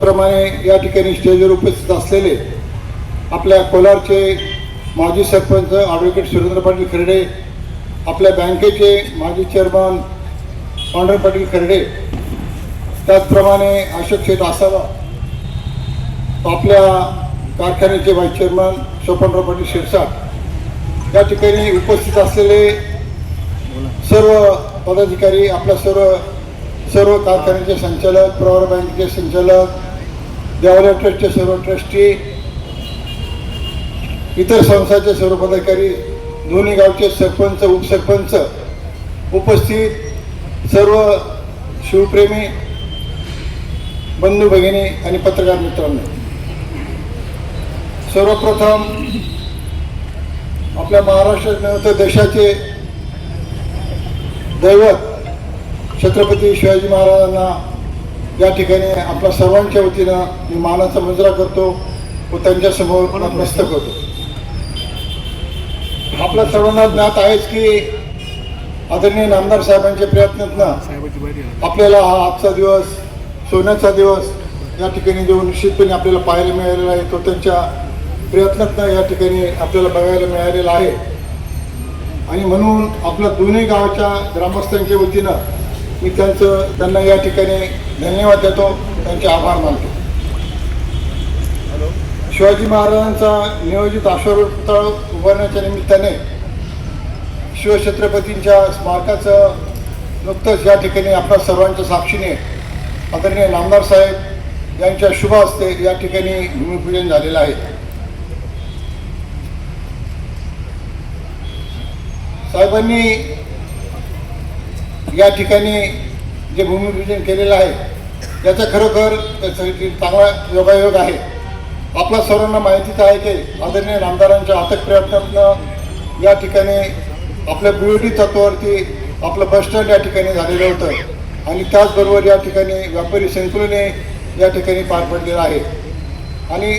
प्रमाणे या ठिकाणी स्टेजवर उपस्थित असलेले आपल्या कोलारचे माजी सरपंच ॲडव्होकेट सुरेंद्र पाटील खर्डे आपल्या बँकेचे माजी चेअरमन पांढरे पाटील खर्डे त्याचप्रमाणे अशोक शेठ असावा आपल्या कारखान्याचे व्हाईस चेअरमन सोपनराव पाटील शिरसाट या ठिकाणी उपस्थित असलेले सर्व पदाधिकारी आपल्या सर्व सर्व कारखान्याचे संचालक प्रवर बँकेचे संचालक देवालय ट्रस्टचे सर्व ट्रस्टी इतर संस्थाचे सर्व पदाधिकारी दोन्ही गावचे सरपंच उपसरपंच उपस्थित सर्व शिवप्रेमी बंधू भगिनी आणि पत्रकार मित्रांनो. सर्वप्रथम आपल्या महाराष्ट्र देशाचे दैवत छत्रपती शिवाजी महाराजांना या ठिकाणी आपल्या सर्वांच्या वतीनं मी मानाचा मुजरा करतो व त्यांच्यासमोर नमस्त करतो आपल्या सर्वांना ज्ञात आहेच की आदरणीय नामदार साहेबांच्या प्रयत्नातनं आपल्याला हा आजचा दिवस सोन्याचा दिवस या ठिकाणी जो निश्चितपणे आपल्याला पाहायला मिळालेला आहे तो त्यांच्या प्रयत्नात या ठिकाणी आपल्याला बघायला मिळालेला आहे. आणि म्हणून आपल्या दोन्ही गावाच्या ग्रामस्थांच्या वतीनं मी त्यांचं त्यांना या ठिकाणी धन्यवाद देतो त्यांचे आभार मानतो. शिवाजी महाराजांचा नियोजित अश्वरूढ उभारण्याच्या निमित्ताने शिवछत्रपतींच्या स्मारकाचं नुकतंच या ठिकाणी आपल्या सर्वांच्या साक्षीने आदरणीय नामदार साहेब यांच्या शुभ हस्ते या ठिकाणी भूमिपूजन झालेलं आहे. साहेबांनी या ठिकाणी जे भूमिपूजन केलेलं आहे याचा खरोखर चांगला योगायोग आहे. आपल्या सर्वांना माहितीच आहे की आदरणीय रामदारांच्या अथक प्रयत्नातनं या ठिकाणी आपल्या बी तत्वावरती आपलं बस स्टँड या ठिकाणी झालेलं होतं. आणि त्याचबरोबर या ठिकाणी व्यापारी संकुलने या ठिकाणी पार पडलेलं आहे. आणि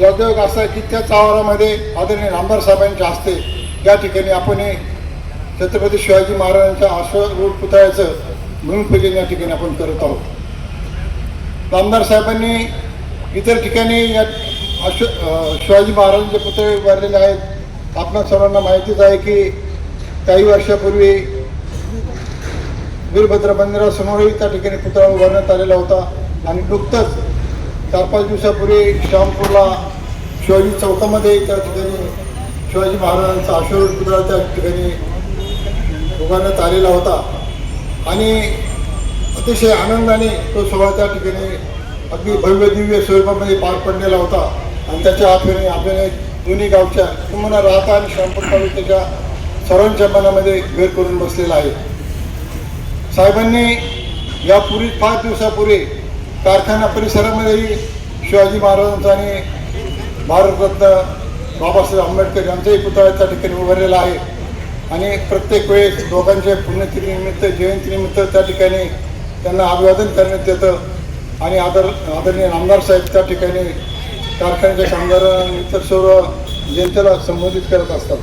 योगायोग असा की त्याच आवारामध्ये आदरणीय रामदार साहेबांच्या हस्ते या ठिकाणी आपण हे छत्रपती शिवाजी महाराजांच्या अश्वरूढ पुतळ्याचं भूमिपूजन या ठिकाणी आपण करत आहोत. नामदार साहेबांनी इतर ठिकाणी या अश्व शिवाजी महाराजांचे पुतळे उभारलेले आहेत. आपणा सर्वांना माहितीच आहे की काही वर्षापूर्वी वीरभद्र मंदिरासमोरही त्या ठिकाणी पुतळा उभारण्यात आलेला होता. आणि नुकतंच चार पाच दिवसापूर्वी श्यामपूरला शिवाजी चौकामध्ये त्या ठिकाणी शिवाजी महाराजांचा अश्वरूढ पुतळा त्या ठिकाणी उभारण्यात आलेला होता. आणि अतिशय आनंदाने तो सोहळा त्या ठिकाणी अगदी भव्य दिव्य स्वरूपामध्ये पार पडलेला होता. आणि त्याच्या आठवणी आपल्याने दोन्ही गावच्या तुम्हाला राहता आणि श्रामपूर तालुक्याच्या सर्वांच्या मनामध्ये घर करून बसलेला आहे. साहेबांनी यापूर्वी पाच दिवसापूर्वी कारखाना परिसरामध्येही शिवाजी महाराजांचा आणि भारतरत्न बाबासाहेब आंबेडकर यांचाही पुतळा त्या ठिकाणी उभारलेला आहे. आणि प्रत्येक वेळेस दोघांच्या पुण्यतिथीनिमित्त जयंतीनिमित्त त्या ठिकाणी त्यांना अभिवादन करण्यात येतं. आणि आदर आदरणीय आमदार साहेब त्या ठिकाणी कारखान्याच्या कामगारांना इतर सर्व जनतेला संबोधित करत असतात.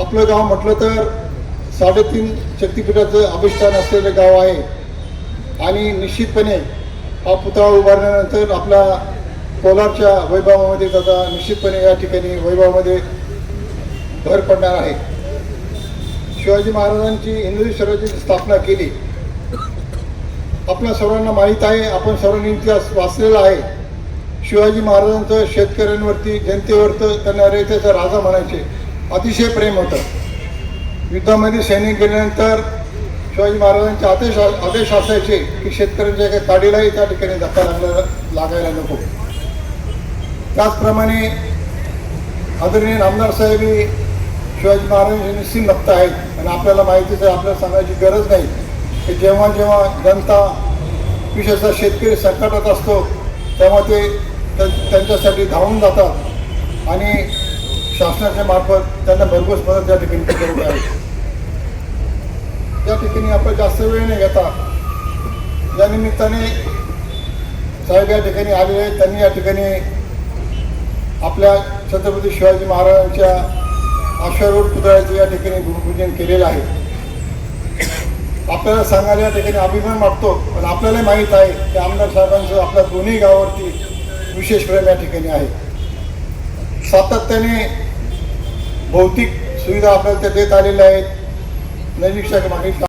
आपलं गाव म्हटलं तर साडेतीन शक्तिपीठाचं अभिष्ठान असलेलं गाव आहे. आणि निश्चितपणे हा पुतळा उभारल्यानंतर आपला कोलारच्या वैभवामध्ये त्याचा निश्चितपणे या ठिकाणी वैभवामध्ये भर पडणार आहे. शिवाजी महाराजांची हिंदवी स्वराज्याची स्थापना केली. आपल्या सर्वांना माहीत आहे आपण सर्वांनी इतिहास वाचलेला आहे. शिवाजी महाराजांचं शेतकऱ्यांवरती जनतेवरतं त्यांना रयतेचा राजा म्हणायचे. अतिशय प्रेम होतं. युद्धामध्ये सैनिक गेल्यानंतर शिवाजी महाराजांचे आदेश आदेश असायचे की शेतकऱ्यांच्या एका काडीलाही त्या ठिकाणी धक्का लागला लागायला नको. त्याचप्रमाणे आदरणीय आमदार साहेब हे शिवाजी महाराज यांनी भक्त आहेत. आणि आपल्याला माहितीच आहे आपल्याला सांगायची गरज नाही की जेव्हा जेव्हा जनता विशेषतः शेतकरी संकटात असतो तेव्हा ते त्यांच्यासाठी धावून जातात. आणि शासनाच्या मार्फत त्यांना भरघोस मदत त्या ठिकाणी करत आहेत त्या ठिकाणी आपण जास्त वेळ नाही घेता या निमित्ताने साहेब या ठिकाणी आलेले आहेत. त्यांनी या ठिकाणी आपल्या छत्रपती शिवाजी महाराजांच्या अश्वारूढ पुतळ्याचं या ठिकाणी भूमिपूजन केलेलं आहे. आपल्याला सांगायला या ठिकाणी अभिमान वाटतो पण आपल्याला माहीत आहे की आमदार साहेबांचं आपल्या दोन्ही गावावरती विशेष प्रेम या ठिकाणी आहे. सातत्याने भौतिक सुविधा आपल्याला त्या देत आलेल्या आहेत. नजीकच्या मागील